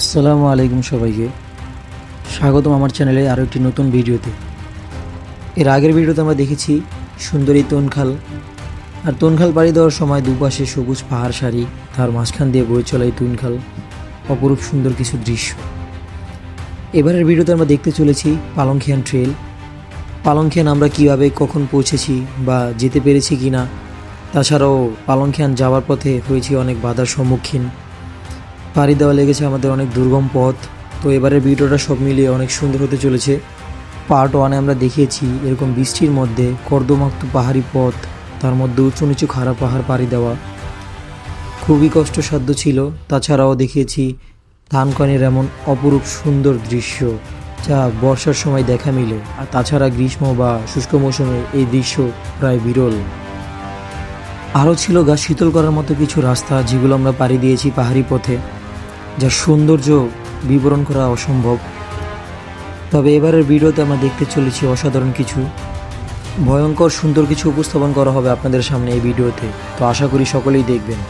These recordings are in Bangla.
আসসালামু আলাইকুম সবাইকে। স্বাগতম আমার চ্যানেলে আরও একটি নতুন ভিডিওতে। এর আগের ভিডিওতে আমরা দেখেছি সুন্দরী তনখাল। আর তনখাল পাড়ি দেওয়ার সময় দুপাশে সবুজ পাহাড় সারি, তার মাঝখান দিয়ে বয়ে চলা তুনখাল। অপরূপ সুন্দর কিছু দৃশ্য। এবারের ভিডিওতে আমরা দেখতে চলেছি পালংখিয়ান ট্রেল। পালংখিয়ান আমরা কীভাবে, কখন পৌঁছেছি বা যেতে পেরেছি কিনা, তাছাড়াও পালংখিয়ান যাওয়ার পথে হয়েছি অনেক বাধার সম্মুখীন। পাড়ি দেওয়া লেগেছে আমাদের অনেক দুর্গম পথ। তো এবারের ভিডিওটা সব মিলিয়ে অনেক সুন্দর হতে চলেছে। পার্ট ওয়ানে আমরা দেখিয়েছি এরকম বৃষ্টির মধ্যে কর্দমাক্ত পাহাড়ি পথ, তার মধ্যে উঁচু নিচু খাড়া পাহাড় পাড়ি দেওয়া। খুবই কষ্টসাধ্য ছিল। তাছাড়াও দেখিয়েছি ধানকনের এমন অপরূপ সুন্দর দৃশ্য, যা বর্ষার সময় দেখা মিলে। আর তাছাড়া গ্রীষ্ম বা শুষ্ক মৌসুমে এই দৃশ্য প্রায় বিরল। আরও ছিল গা শীতল করার মতো কিছু রাস্তা, যেগুলো আমরা পাড়ি দিয়েছি পাহাড়ি পথে। যার সৌন্দর্য বিবরণ করা অসম্ভব। তবে এবারের ভিডিওতে আমরা দেখতে চলেছি অসাধারণ কিছু। ভয়ঙ্কর সুন্দর কিছু উপস্থাপন করা হবে আপনাদের সামনে এই ভিডিওতে, তো আশা করি সকলেই দেখবেন।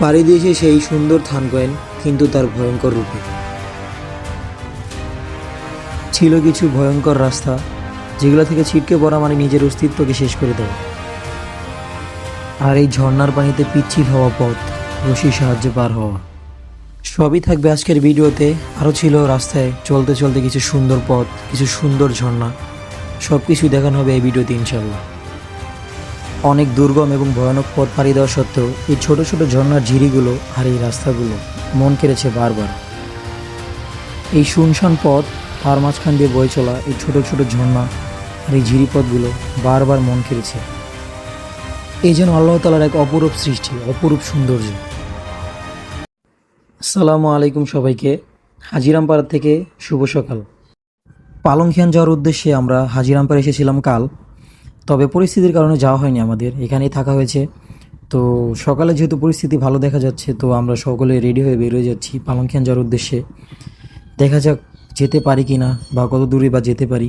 পাড়ি দিয়েছে সেই সুন্দর থানকয়েন কিন্তু তার ভয়ঙ্কর রূপে। ছিল কিছু ভয়ঙ্কর রাস্তা, যেগুলো থেকে ছিটকে পড়া মানে নিজের অস্তিত্বকে শেষ করে দেয়। আর এই ঝর্নার পানিতে পিচ্ছিল হওয়া পথ, রশির সাহায্যে পার হওয়া। সবই থাকবে আজকের ভিডিওতে। আরও ছিল রাস্তায় চলতে চলতে কিছু সুন্দর পথ, কিছু সুন্দর ঝর্ণা। সব কিছু দেখানো হবে এই ভিডিওতে ইনশাল্লাহ অনেক দুর্গম এবং ভয়ানক পথ পাড়ি দেওয়া সত্ত্বেও এই ছোট ছোট ঝর্ণার ঝিরিগুলো আর এই রাস্তাগুলো মন কেড়েছে বারবার। এই শুনশান পথ তার মাঝখান দিয়ে বয়ে চলা এই ছোট ছোট ঝর্ণা আর এই ঝিরিপথগুলো বারবার মন কেড়েছে। এই যেন আল্লাহ তালার এক অপরূপ সৃষ্টি, অপরূপ সৌন্দর্য। আসসালামু আলাইকুম সবাইকে। হাজিরামপাড়া থেকে শুভ সকাল। পালংখিয়ান যাওয়ার উদ্দেশ্যে আমরা হাজিরামপাড়া এসেছিলাম কাল। তবে পরিস্থিতির কারণে যাওয়া হয়নি আমাদের, এখানেই থাকা হয়েছে। তো সকালে যেহেতু পরিস্থিতি ভালো দেখা যাচ্ছে, তো আমরা সকলে রেডি হয়ে বেরোয় যাচ্ছি পালংখিয়ান যাওয়ার উদ্দেশ্যে। দেখা যাক যেতে পারি কি না বা কত দূরে বা যেতে পারি।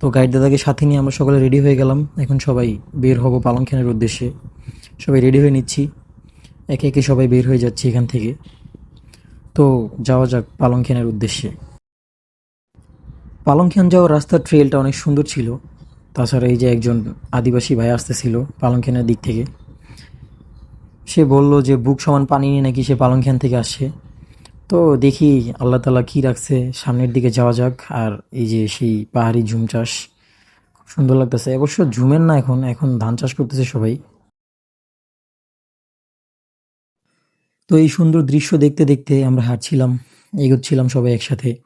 তো গাইড দাদাকে সাথে নিয়ে আমরা সকলে রেডি হয়ে গেলাম। এখন সবাই বের হব পালংখানের উদ্দেশ্যে। সবাই রেডি হয়ে নিচ্ছি। একে একে সবাই বের হয়ে যাচ্ছি এখান থেকে। তো যাওয়া যাক পালংখানের উদ্দেশ্যে। পালংখান যাওয়ার রাস্তার ট্রেলটা অনেক সুন্দর ছিল। তাছাড়া এই যে একজন আদিবাসী ভাই আসতেছিল পালংখানের দিক থেকে। সে বলল যে, বুক সমান পানি নিয়ে নাকি সে পালংখান থেকে আসছে? তো দেখি আল্লাহ তালা কী রাখছে, সামনের দিকে যাওয়া যাক। আর এই যে সেই পাহাড়ি ঝুম চাষ, খুব সুন্দর লাগতেছে। অবশ্য ঝুমের না এখন এখন ধান চাষ করতেছে সবাই। তো এই সুন্দর দৃশ্য দেখতে দেখতে আমরা হাঁটছিলাম, এগোচ্ছিলাম সবাই একসাথে।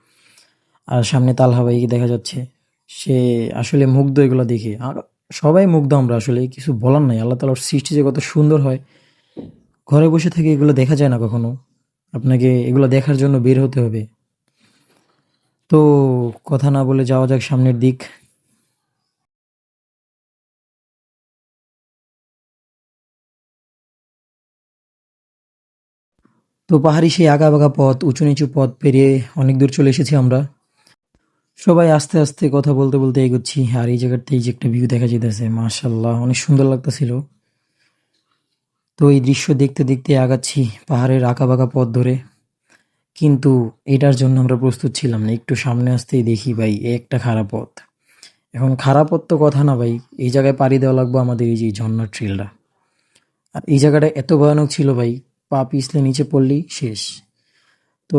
আর সামনে তালহা ভাইকে দেখা যাচ্ছে। সে আসলে মুগ্ধ এগুলো দেখে। আর সবাই মুগ্ধ আমরা আসলে, কিছু বলার নাই। আল্লাহ তালার সৃষ্টি যে কত সুন্দর হয়। ঘরে বসে থেকে এগুলো দেখা যায় না কখনো। আপনাকে এগুলো দেখার জন্য বের হতে হবে। তো কথা না বলে যাওয়া যাক সামনের দিক। তো পাহাড়ি সেই আঁকা বাঁকা পথ, উঁচু নিচু পথ পেরিয়ে অনেক দূর চলে এসেছি আমরা। সবাই আস্তে আস্তে কথা বলতে বলতে এগোচ্ছি, আর এই জায়গাতে এই যে একটা ভিউ দেখা যেতেছে মাশাল্লাহ অনেক সুন্দর লাগতেছিল। তো এই দৃশ্য দেখতে দেখতে আগাচ্ছি পাহাড়ের আঁকা বাঁকা পথ ধরে। কিন্তু এটার জন্য আমরা প্রস্তুত ছিলাম না, একটু সামনে আসতেই দেখি ভাই, একটা খারাপ পথ। এখন খারাপ পথ তো কথা না ভাই, এই জায়গায় পাড়ি দেওয়া লাগবে আমাদের এই যে ঝর্ণার ট্রেলটা আর এই জায়গাটা এত ভয়ানক ছিল ভাই পা পিছলে নিচে পড়লেই শেষ। তো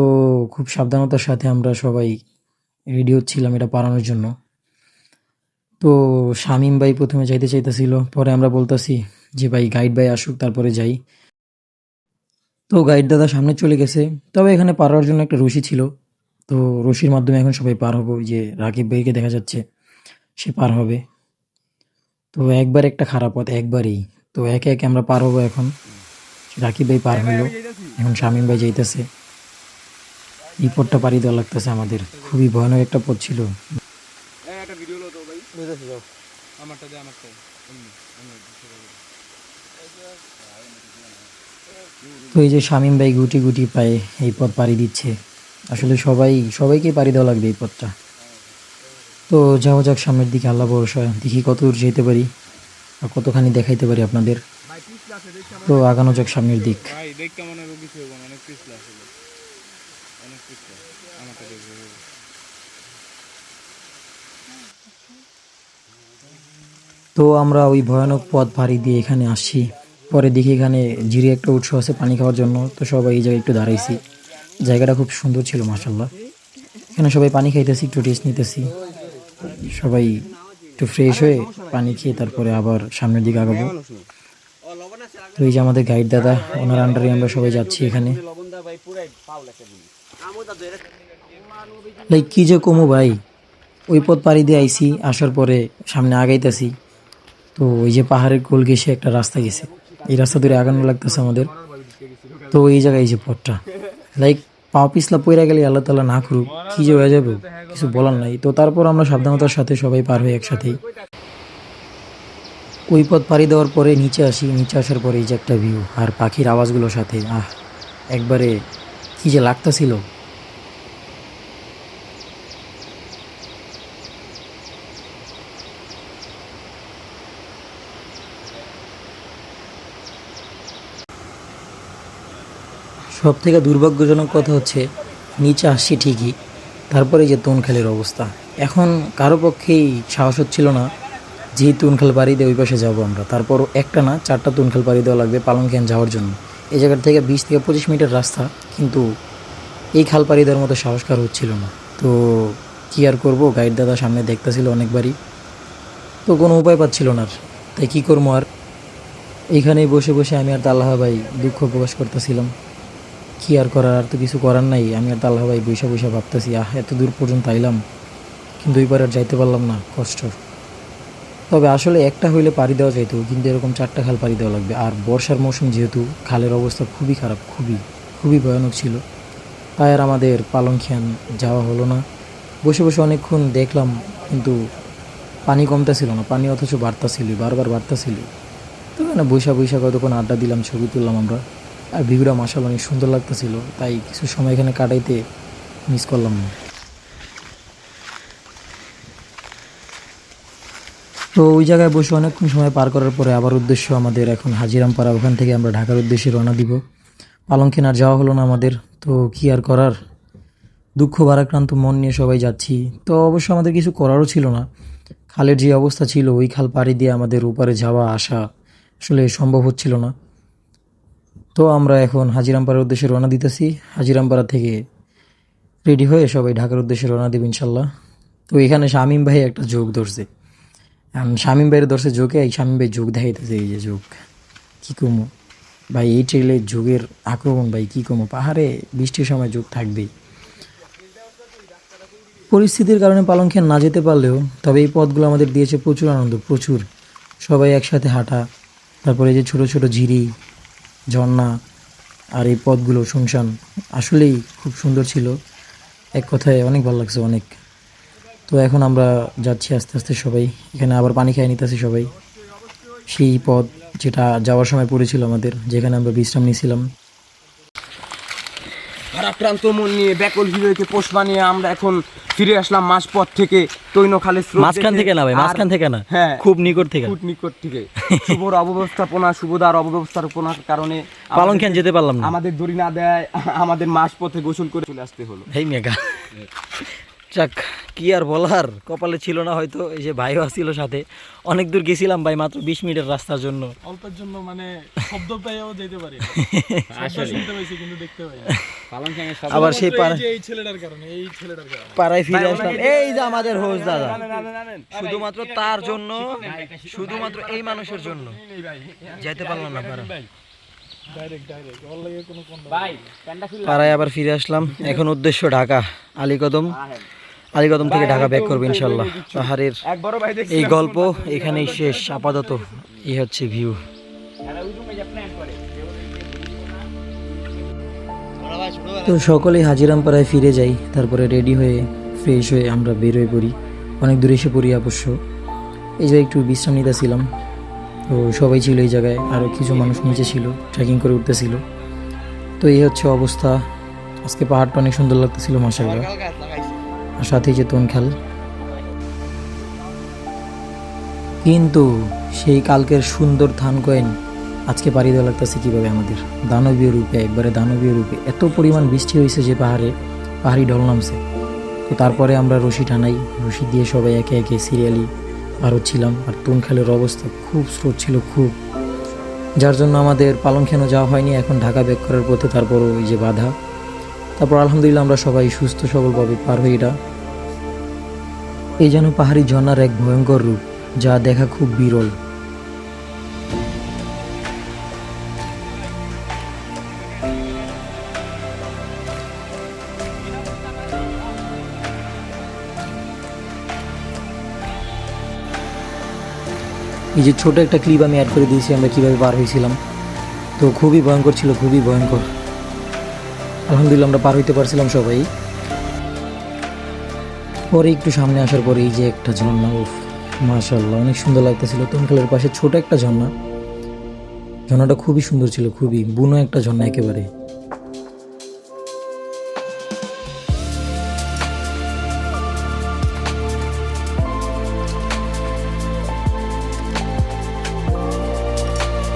খুব সাবধানতার সাথে আমরা সবাই রেডি হচ্ছিলাম এটা পারানোর জন্য। তো শামিম ভাই প্রথমে যাইতে চাইতেছিল, পরে আমরা বলতেছি যে, ভাই গাইড ভাই আসুক, তারপরে যাই। তো গাইড দাদা সামনে চলে গেছে। তবে এখানে পারার জন্য একটা রশি ছিল। তো রশির মাধ্যমে এখন সবাই পার হব যে রাকিব ভাইকে দেখা যাচ্ছে, সে পার হবে। তো একবার একটা খারাপ পথ, একবারই। তো একে একে আমরা পার হব এখন। রাকিব ভাই পার হলো এখন শামিম ভাই যাইতেছে। এই পথটা পাড়ি দেওয়া লাগতেছে আমাদের। খুবই ভয়ানক একটা পথ ছিল। তো এই যে শামিম ভাই গুটি গুটি পায়ে এই পথ পাড়ি দিচ্ছে। আসলে সবাই, সবাইকে পাড়ি দেওয়া লাগবে এই পথটা। তো যাওয়া যাক সামনের দিকে, আল্লাহ ভরসা। দেখি কত দূর যেতে পারি আর কতখানি দেখাইতে পারি আপনাদের। তো আগানো যাক সামনের দিক। ভাই দেখ কেমন আর কিছু হবে অনেক পিছলা আসলে। অনেক কিছু আমারটা দেখবে। তো আমরা ওই ভয়ানক পথ পাড়ি দিয়ে এখানে আসছি। পরে দেখি এখানে জিরে একটা উৎস আছে পানি খাওয়ার জন্য তো সবাই এই জায়গায় একটু দাঁড়াইছি। জায়গাটা খুব সুন্দর ছিল মাসাল্লাহ এখানে সবাই পানি খাইতেছি একটু টেস্ট নিতেছি। সবাই একটু ফ্রেশ হয়ে পানি খেয়ে তারপরে আবার সামনের দিকে আগাবো। তো এই যে আমাদের গাইড দাদা, ওনার আন্ডারে আমরা সবাই যাচ্ছি এখানে। লাইক কি যে কমু ভাই? ওই পথ পাড়ি দিয়ে আইছি, আসার পরে সামনে আগাইতেছি। তো ওই যে পাহাড়ের কোল ঘেসে একটা রাস্তা গেছে। এই রাস্তা ধরে আগানো লাগতেছে আমাদের। তো এই জায়গায় এই যে পথটা। লাইক পা পিছলা পইরা গেলে আল্লাহ তালা না করুক, কি যে হয়ে যাবে, কিছু বলার নাই। তো তারপর আমরা সাবধানতার সাথে সবাই পার হই একসাথেই। ওই পথ পাড়ি দেওয়ার পরে নিচে আসি, নিচে আসার পরে এই যে একটা ভিউ আর পাখির আওয়াজগুলোর সাথে, আহ, একবারে কি যে লাগতাছিল। সব থেকে দুর্ভাগ্যজনক কথা হচ্ছে, নিচে আসছি ঠিকই, তারপরে যে তুনখালের অবস্থা। এখন কারও পক্ষেই সাহস হচ্ছিল না যে তুনখাল পাড়ি দিয়ে ওই পাশে যাব আমরা। তারপর একটা না, চারটা তুনখাল পাড়ি দেওয়া লাগবে পালংখ্যান যাওয়ার জন্য। এই জায়গার থেকে বিশ থেকে পঁচিশ মিনিটের রাস্তা, কিন্তু এই খাল পাড়ি দেওয়ার মতো সাহস কারও হচ্ছিল না। তো কী আর করব? গাইড দাদা সামনে দেখতেছিল অনেকবারই। তো কোনো উপায় পাচ্ছিল না তাই কী করব আর? এইখানেই বসে বসে আমি আর তাল্লাহ ভাই দুঃখ প্রকাশ করতেছিলাম। কী আর করার? আর তো কিছু করার নাই। আমি আর তাল্লাহ ভাই বৈশা বৈশা ভাবতেছি, আহ, এত দূর পর্যন্ত আইলাম। কিন্তু এবার আর যাইতে পারলাম না, কষ্ট। তবে আসলে একটা হইলে পাড়ি দেওয়া যাইতো, কিন্তু এরকম চারটা খাল পাড়ি দেওয়া লাগবে। আর বর্ষার মৌসুম যেহেতু, খালের অবস্থা খুবই খারাপ, খুবই খুবই ভয়ানক ছিল। তাই আর আমাদের পালংখিয়ান যাওয়া হলো না। বসে বসে অনেকক্ষণ দেখলাম, কিন্তু পানি কমতা ছিল না, পানি অথচ বার্তা বাড়তাছিল, বারবার বাড়তাছিল। তো না বৈশা বৈশা কতক্ষণ আড্ডা দিলাম, ছবি তুললাম আমরা। আর ভিউটা মাসাল অনেক সুন্দর লাগতেছিল, তাই কিছু সময় এখানে কাটাইতে মিস করলাম না। তো ওই জায়গায় বসে অনেকক্ষণ সময় পার করার পরে আবার উদ্দেশ্য আমাদের এখন হাজিরামপাড়া, ওখান থেকে আমরা ঢাকার উদ্দেশ্যে রওনা দিব। পালং কেনার যাওয়া হলো না আমাদের, তো কি আর করার? দুঃখ, ভারাক্রান্ত মন নিয়ে সবাই যাচ্ছি। তো অবশ্য আমাদের কিছু করারও ছিল না। খালের যে অবস্থা ছিল, ওই খাল পাড়ি দিয়ে আমাদের ওপারে যাওয়া, আসা আসলে সম্ভব হচ্ছিল না। তো আমরা এখন হাজিরামপাড়ার উদ্দেশ্যে রওনা দিতেছি। হাজিরামপাড়া থেকে রেডি হয়ে সবাই ঢাকার উদ্দেশ্যে রওনা দেব ইনশাল্লাহ। তো এখানে শামীম ভাই একটা যোগ ধরছে। শামীম ভাইয়ের ধরছে যোগে এই শামীম ভাই যোগ দেখাইতেছে, এই যে যোগ। কী কমো? ভাই, এই ট্রেলে যোগের আক্রমণ ভাই কী কমো? পাহাড়ে বৃষ্টির সময় যোগ থাকবেই। পরিস্থিতির কারণে পালংখ্যান না যেতে পারলেও, তবে এই পথগুলো আমাদের দিয়েছে প্রচুর আনন্দ, প্রচুর। সবাই একসাথে হাঁটা, তারপরে যে ছোট ছোট ঝিরি, ঝর্ণা আর এই পথগুলো শুনশান, আসলেই খুব সুন্দর ছিল। এক কথায় অনেক ভালো লাগছে, অনেক। তো এখন আমরা যাচ্ছি আস্তে আস্তে সবাই। এখানে আবার পানি খেয়ে নিতেছি সবাই। সেই পথ যেটা যাওয়ার সময় পড়েছিল আমাদের যেখানে আমরা বিশ্রাম নিয়েছিলাম। ভারাক্রান্ত মন নিয়ে ব্যাকল হৃদয়কে পোষ বানিয়ে আমরা এখন ফিরে আসলাম মাঝপথ থেকে তৈন খালের স্রোত মাঝখান থেকে না ভাই মাঝখান থেকে না হ্যাঁ খুব নিকট থেকে। খুব নিকট থেকে। শুভর অব্যবস্থাপনা শুভদার অব্যবস্থাপনার কারণে আমাদের- পালংখ্যান যেতে পারলাম না? আমাদের দড়ি না দেয় আমাদের মাঝ পথে গোসল করে চলে আসতে হলো। এই মেঘা। যাক কি আর বলার? কপালে ছিল না হয়তো এই যে ভাইও আসছিল সাথে। অনেক দূর গেছিলাম ভাই মাত্র বিশ মিনিটের রাস্তার জন্য। অল্পের জন্য মানে শব্দ পেয়েও যেতে পারি। শুনতে পাইছি কিন্তু দেখতে পাই আবার সেই শুধুমাত্র এই যে ছেলেটার কারণে এই ছেলেটার কারণে। পাড়ায় ফিরে আসলাম। এই যে আমাদের হোস দাদা। শুধুমাত্র তার জন্য শুধুমাত্র এই মানুষের জন্য। যাইতে পারলাম না কোন পাড়ায়। আবার ফিরে আসলাম। এখন উদ্দেশ্য ঢাকা আলীকদম। আলীকদম থেকে ঢাকা ব্যাক করব ইনশাল্লাহ। পাহাড়ের এই গল্প এখানেই শেষ আপাতত এই হচ্ছে ভিউ তো সকলেই হাজিরামপাড়ায় ফিরে যাই তারপরে রেডি হয়ে ফ্রেশ হয়ে আমরা বের হয়ে পড়ি। অনেক দূরে এসে পড়ি অবশ্য। এই যে একটু বিশ্রাম নিতেছিলাম তো সবাই ছিল এই জায়গায় আরও কিছু মানুষ নিচে ছিল ট্রেকিং করে উঠতেছিল। তো এই হচ্ছে অবস্থা। আজকে পাহাড়টা অনেক সুন্দর লাগতেছিল মাসাল্লাহ আর সাথে যে তনখাল কিন্তু সেই কালকের সুন্দর ধান কয়েন আজকে পাড়ি দেওয়া লাগতেছে কীভাবে আমাদের? দানবীয় রূপে, একবারে দানবীয় রূপে। এত পরিমাণ বৃষ্টি হয়েছে যে পাহাড়ে, পাহাড়ি ঢল নামছে। তো তারপরে আমরা রশি টানাই, রশি দিয়ে সবাই একে একে সিরিয়ালি পার হচ্ছিলাম। আর তুনখালের অবস্থা খুব স্রোত ছিল, খুব। যার জন্য আমাদের পালংখানো যাওয়া হয়নি, এখন ঢাকা ব্যাক করার পথে তারপরও ওই যে বাধা। তারপর আলহামদুলিল্লাহ আমরা সবাই সুস্থ সবলভাবে পার হই এটা। এই যেন পাহাড়ি ঝর্ণার এক ভয়ঙ্কর রূপ, যা দেখা খুব বিরল। এই যে ছোট একটা ক্লিপ আমি অ্যাড করে দিয়েছি, আমরা কীভাবে পার হয়েছিলাম। তো খুবই ভয়ঙ্কর ছিল, খুবই ভয়ঙ্কর। আলহামদুলিল্লাহ আমরা পার হইতে পারছিলাম সবাই। পরে একটু সামনে আসার পরে এই যে একটা ঝর্ণা, উফ মাশাল্লাহ অনেক সুন্দর লাগতেছিল। তনখালের পাশে ছোট একটা ঝর্ণা। ঝর্ণাটা খুবই সুন্দর ছিল, খুবই বুনো একটা ঝর্ণা একেবারে।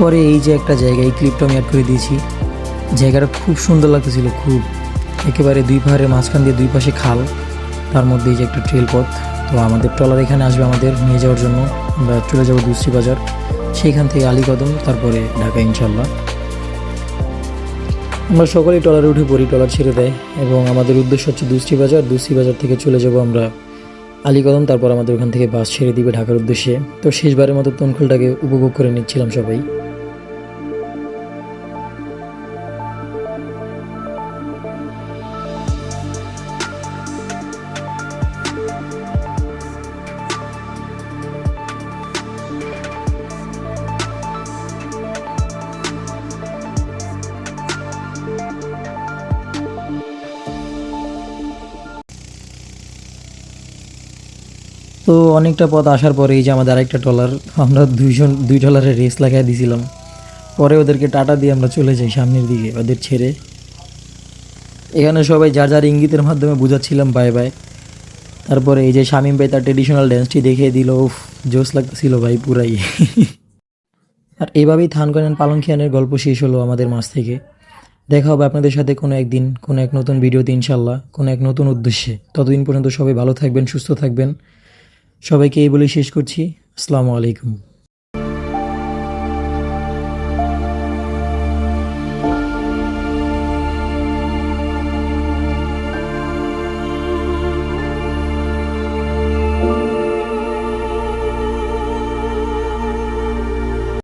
পরে এই যে একটা জায়গা এই ক্লিপটা আমি অ্যাড করে দিয়েছি। জায়গাটা খুব সুন্দর লাগতেছিল, খুব। একেবারে দুই পাহাড়ের মাঝখান দিয়ে দুই পাশে খাল, তার মধ্যে এই যে একটা ট্রেল পথ। তো আমাদের ট্রলার এখানে আসবে আমাদের নিয়ে যাওয়ার জন্য, আমরা চলে যাব দুশ্রী বাজার। সেইখান থেকে আলীকদম, তারপরে ঢাকা ইনশাল্লাহ আমরা সকলেই ট্রলারে উঠে পড়ি, ট্রলার ছেড়ে দেয়। এবং আমাদের উদ্দেশ্য হচ্ছে দুশ্রী বাজার দুশ্রী বাজার থেকে চলে যাব আমরা আলীকদম, তারপর আমাদের ওখান থেকে বাস ছেড়ে দিবে ঢাকার উদ্দেশ্যে। তো শেষবারের মতো তনখলটাকে উপভোগ করে নিচ্ছিলাম সবাই। তো অনেকটা পথ আসার পরে এই যে আমাদের আরেকটা ট্রলার, আমরা দুইজন দুই ট্রলারে রেস লাগাই দিয়েছিলাম পরে ওদেরকে টাটা দিয়ে আমরা চলে যাই সামনের দিকে, ওদের ছেড়ে। এখানে সবাই যার যার ইঙ্গিতের মাধ্যমে বুঝাচ্ছিলাম বাই বাই তারপরে এই যে শামিম ভাই তার ট্রেডিশনাল ড্যান্সটি দেখিয়ে দিল, উফ, জোশ লাগতেছিল ভাই পুরাই। আর এভাবেই থানকান পালংখিয়ানের গল্প শেষ হলো আমাদের মাছ থেকে। দেখা হবে আপনাদের সাথে কোনো একদিন, কোনো এক নতুন ভিডিওতে ইনশাল্লাহ কোনো এক নতুন উদ্দেশ্যে। ততদিন পর্যন্ত সবাই ভালো থাকবেন, সুস্থ থাকবেন। সবাইকে এই বলে শেষ করছি। আসসালামু আলাইকুম।